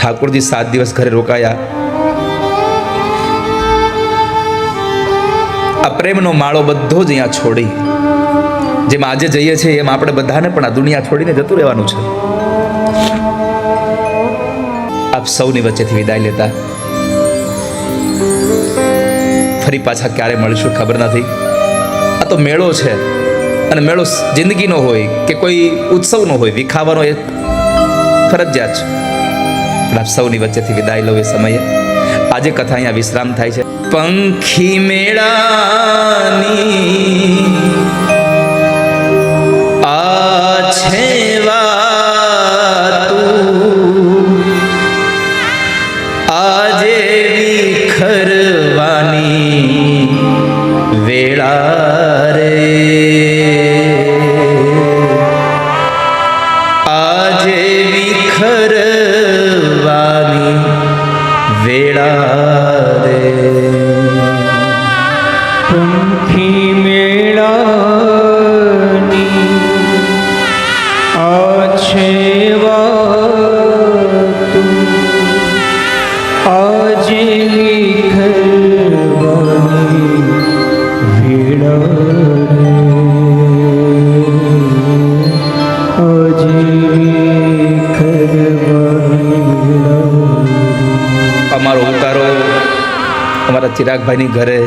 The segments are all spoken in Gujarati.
ઠાકોરજી સાત દિવસ ઘરે રોકાયા આ પ્રેમનો માળો બધો જ અહીંયા છોડી જેમ આજે જઈએ છીએ એમ આપણે બધાને પણ આ દુનિયા છોડીને જતું રહેવાનું છે આપ સૌની વચ્ચેથી વિદાય લેતા ફરી પાછા ક્યારે મળીશું ખબર નથી આ તો મેળો છે અને મેળો જિંદગીનો હોય કે કોઈ ઉત્સવનો હોય વિખાવાનો એ ફરજિયાત છે પણ સૌની વચ્ચેથી વિદાય લઉં એ સમયે. આજે કથા અહીંયા વિશ્રામ થાય છે. પંખી મેળાની ચિરાગભાઈની ઘરે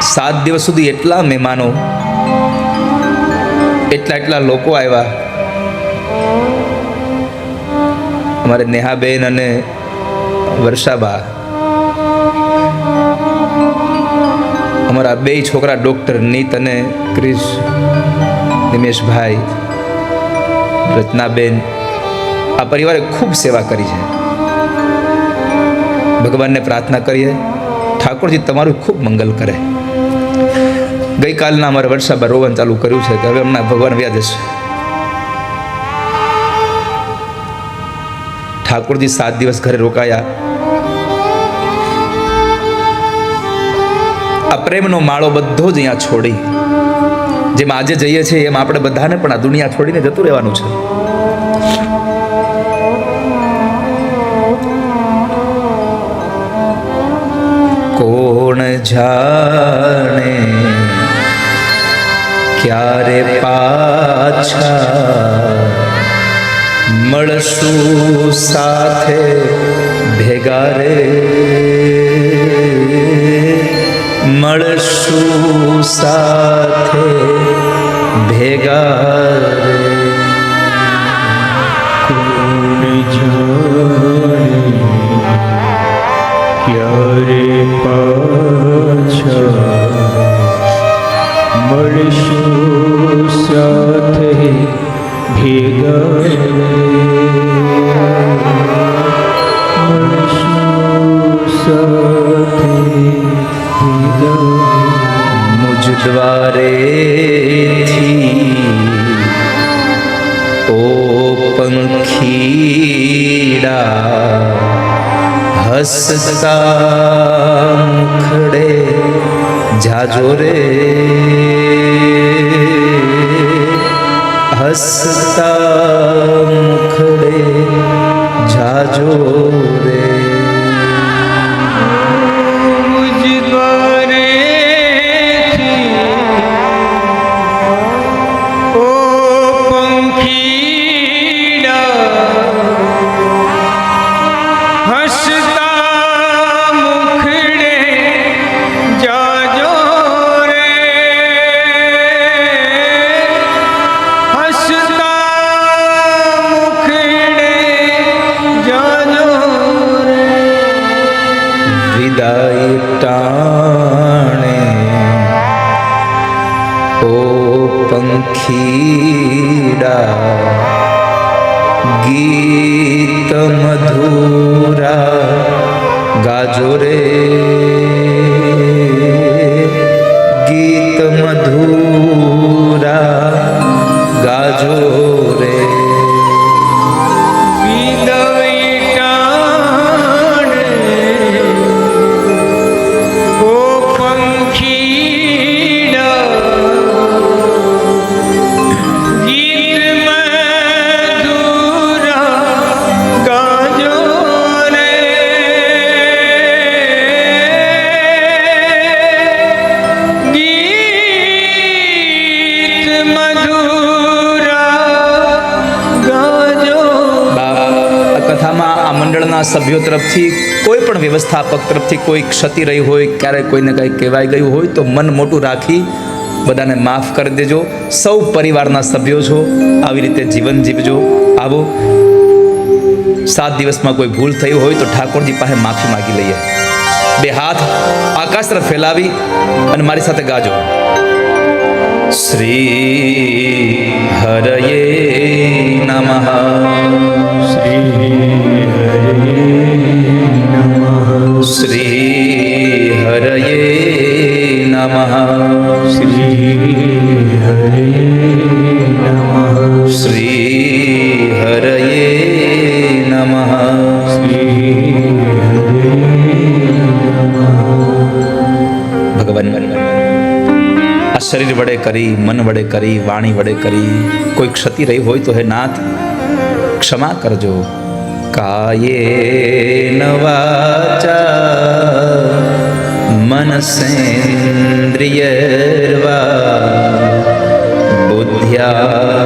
સાત દિવસ સુધી એટલા મહેમાનો, એટલા એટલા લોકો આવ્યા. અમારે નેહાબેન અને વર્ષાબા. અમારા બે છોકરા ડૉક્ટર નીત અને ક્રિશ, નિમેશભાઈ રચનાબેન આ પરિવારે ખૂબ સેવા કરી છે. ભગવાનને પ્રાર્થના કરીએ. ઠાકોરજી તમારું ખૂબ મંગલ કરે. ગઈકાલના અમારે વર્ષાબા રોવન ચાલુ કર્યું છે કે હવે હમણાં ભગવાન વ્યાજ છે. ઠાકોરજી સાત દિવસ ઘરે રોકાયા. આ પ્રેમનો માળો બધો જ અહીંયા છોડી. જેમ આજે જઈએ છીએ, એમ આપણે બધાને પણ આ દુનિયા છોડીને જતું રહેવાનું છે. જાણે ક્યારે પાછા મળશું સાથે ભેગા રે મળશું સાથે ભેગા રે કોણ જાણે ક્યારે પાછા મળશું સાથે ભેગા રે. મળશું સાથે ભેગા મુજ ઓ પંખીડા હસતા મુખડે જાજો રે. હસતા મુખડે જાજો રે. ઓ પંખીડા ગીત મધુરા ગાજો રે ગીત મધુરા ગાજો મંડળના સભ્યો તરફથી, કોઈ પણ વ્યવસ્થાપક તરફથી કોઈ ક્ષતિ રહી હોય, ક્યારેય કોઈને કંઈ કહેવાઈ ગયું હોય, તો મન મોટું રાખી બધાને માફ કરી દેજો. સૌ પરિવારના સભ્યો છો, આવી રીતે જીવન જીવજો. આવો. સાત દિવસમાં કોઈ ભૂલ થઈ હોય તો ઠાકોરજી પાસે માફી માગી લઈએ. બે હાથ આકાશ તરફ ફેલાવી અને મારી સાથે ગાજો. શ્રી હરયે નમઃ. શ્રી હરયે નમઃ શ્રી હરયે નમઃ ભગવાન આ શરીર વડે કરી મન વડે કરી વાણી વડે કરી કોઈ ક્ષતિ રહી હોય તો હે નાથ ક્ષમા કરજો કાયે નવાચા મનસેન્દ્રિયર્વા બુદ્ધ્યાત્મના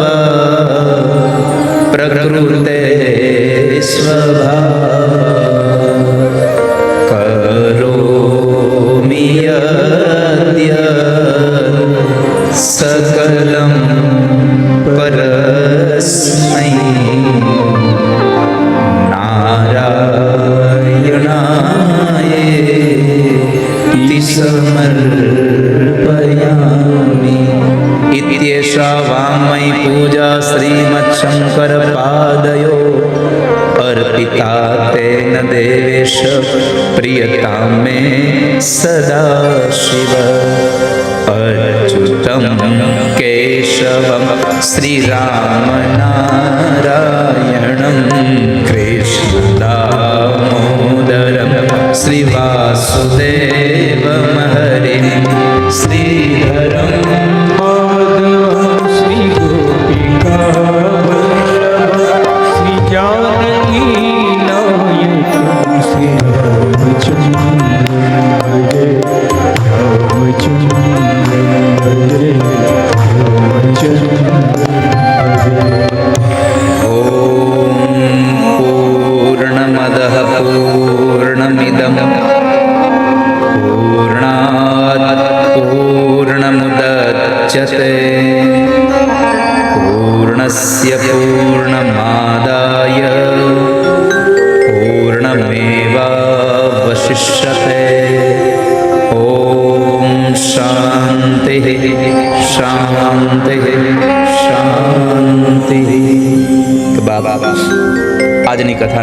वा પ્રકૃતે સ્વભાવ સમર્પયામિ ઇત્યેષા વામય પૂજા શ્રીમત્શંકર પાદયો અર્પિતા તેન દેવેશ પ્રિયતા મે સદા શિવ અચ્યુતમ કેશવમ શ્રીરામ નારાયણમ કૃષ્ણ દામોદરમ શ્રીવાસુદેવ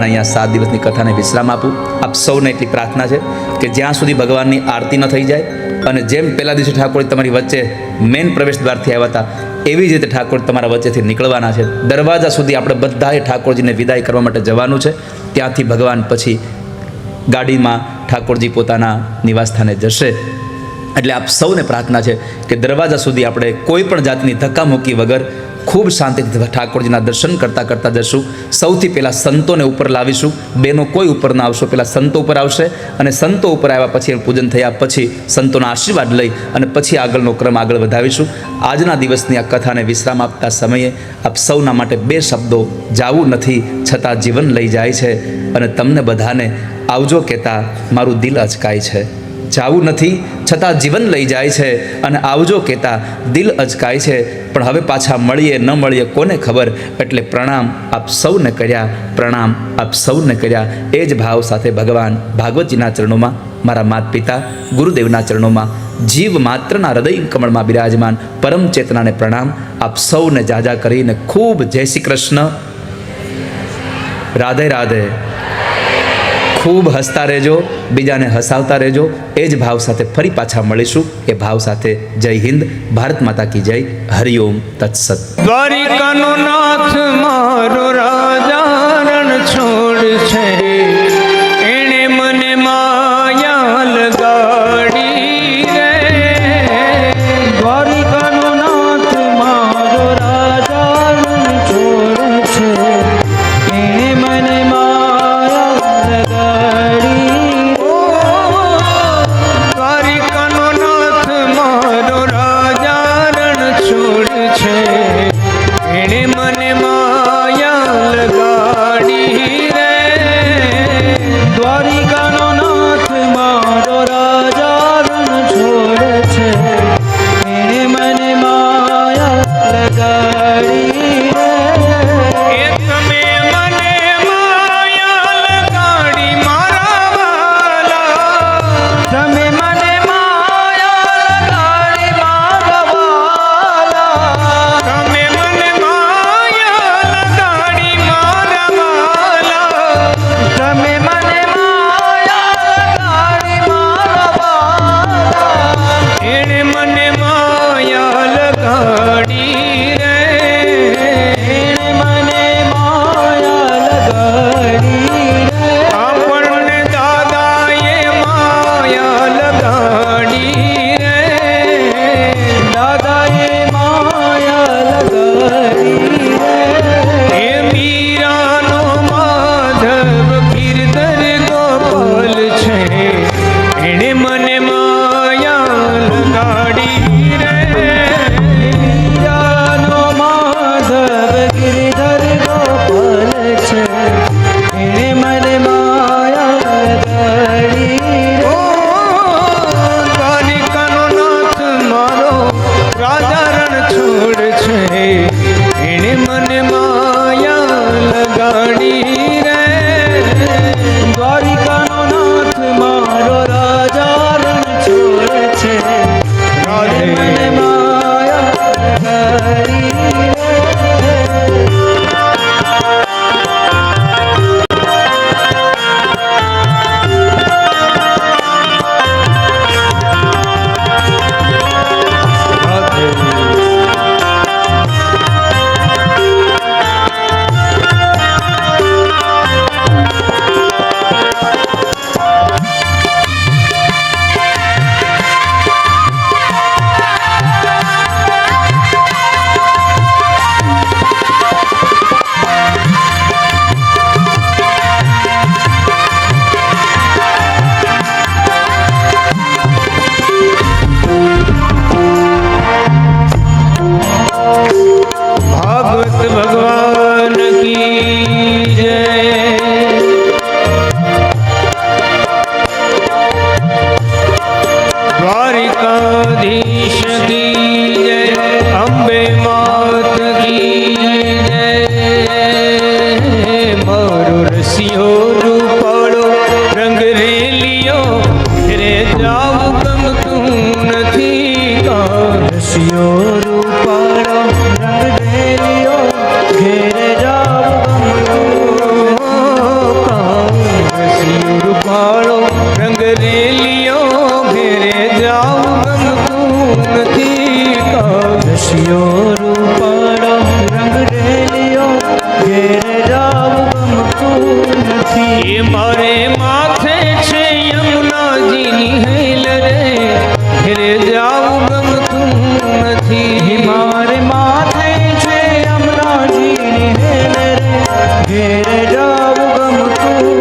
કથાને અહીંયા સાત દિવસની કથાને વિશ્રામ આપું. આપ સૌને એટલી પ્રાર્થના છે કે જ્યાં સુધી ભગવાનની આરતી ન થઈ જાય અને જેમ પહેલા દિવસે ઠાકોર તમારી વચ્ચે મેન પ્રવેશ દ્વારથી આવ્યા હતા, એવી જ રીતે ઠાકોર તમારા વચ્ચેથી નીકળવાના છે. દરવાજા સુધી આપણે બધાએ ઠાકોરજીને વિદાય કરવા માટે જવાનું છે. ત્યાંથી ભગવાન પછી ગાડીમાં ઠાકોરજી પોતાના નિવાસસ્થાને જશે. એટલે આપ સૌને પ્રાર્થના છે કે દરવાજા સુધી આપણે કોઈ પણ જાતની ધક્કા મૂકી વગર ખૂબ શાંતિથી ઠાકોરજીના દર્શન કરતાં કરતાં જશું સૌથી પહેલાં સંતોને ઉપર લાવીશું. બેનો કોઈ ઉપર ના આવશો. પહેલાં સંતો ઉપર આવશે અને સંતો ઉપર આવ્યા પછી એનું પૂજન થયા પછી સંતોના આશીર્વાદ લઈ અને પછી આગળનો ક્રમ આગળ વધાવીશું. આજના દિવસની આ કથાને વિશ્રામ આપતા સમયે આપ સૌના માટે બે શબ્દો જાવું નથી છતાં જીવન લઈ જાય છે અને તમને બધાને આવજો કહેતા મારું દિલ અચકાય છે. જાવું નથી, છતાં જીવન લઈ જાય છે અને આવજો કહેતા દિલ અચકાય છે. પણ હવે પાછા મળીએ, ન મળીએ કોને ખબર? એટલે પ્રણામ આપ સૌને કર્યા, પ્રણામ આપ સૌને કર્યા. એ જ ભાવ સાથે ભગવાન ભાગવતજીના ચરણોમાં, મારા માત પિતા ગુરુદેવના ચરણોમાં, જીવ માત્રના હૃદય કમળમાં બિરાજમાન પરમ ચેતનાને પ્રણામ. આપ સૌને જાજા કરીને ખૂબ જય શ્રી કૃષ્ણ. રાધે રાધે. ખૂબ હસતા રહેજો. બીજાને હસાવતા રહેજો. એ જ ભાવ સાથે ફરી પાછા મળીશું. એ ભાવ સાથે જય હિન્દ. ભારત માતા કી જય. હરિઓમ તત્સત. દ્વારિકાનો નાથ મારો રાજા છોડ છે. Hey. Hey. you. गम तू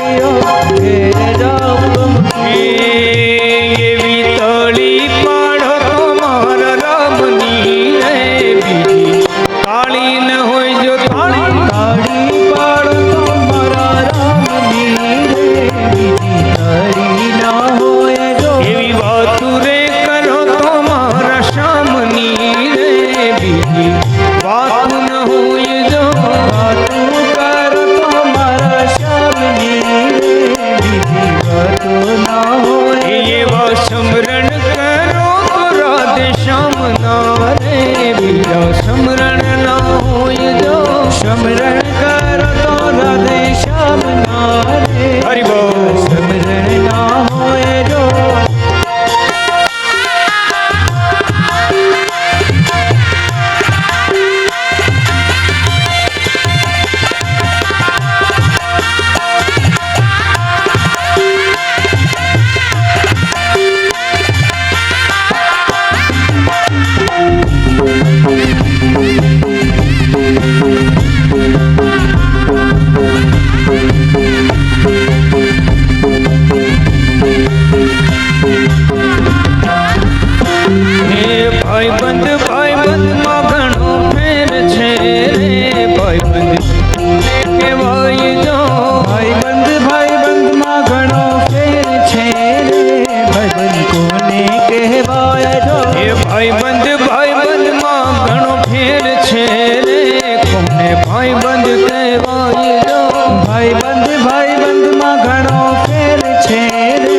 ભાઈબંધ કોને કહેવાય જો? એ ભાઈબંધ ભાઈબંધમાં ઘણો ફેર છે રે. કોને ભાઈબંધ કહેવાય જો? ભાઈબંધ ભાઈબંધમાં ઘણો ફેર છે રે.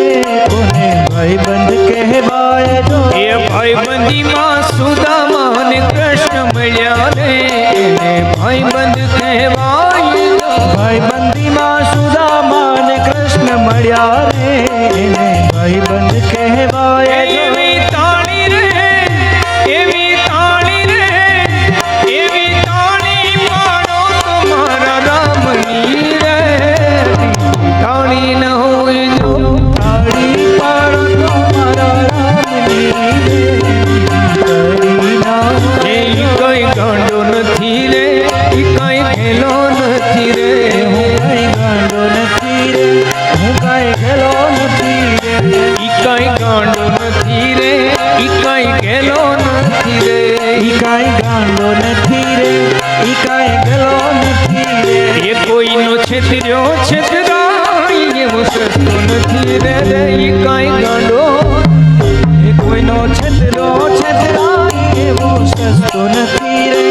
કોને ભાઈબંધ કહેવાય જો? એ ભાઈબંધીમાં ফিরে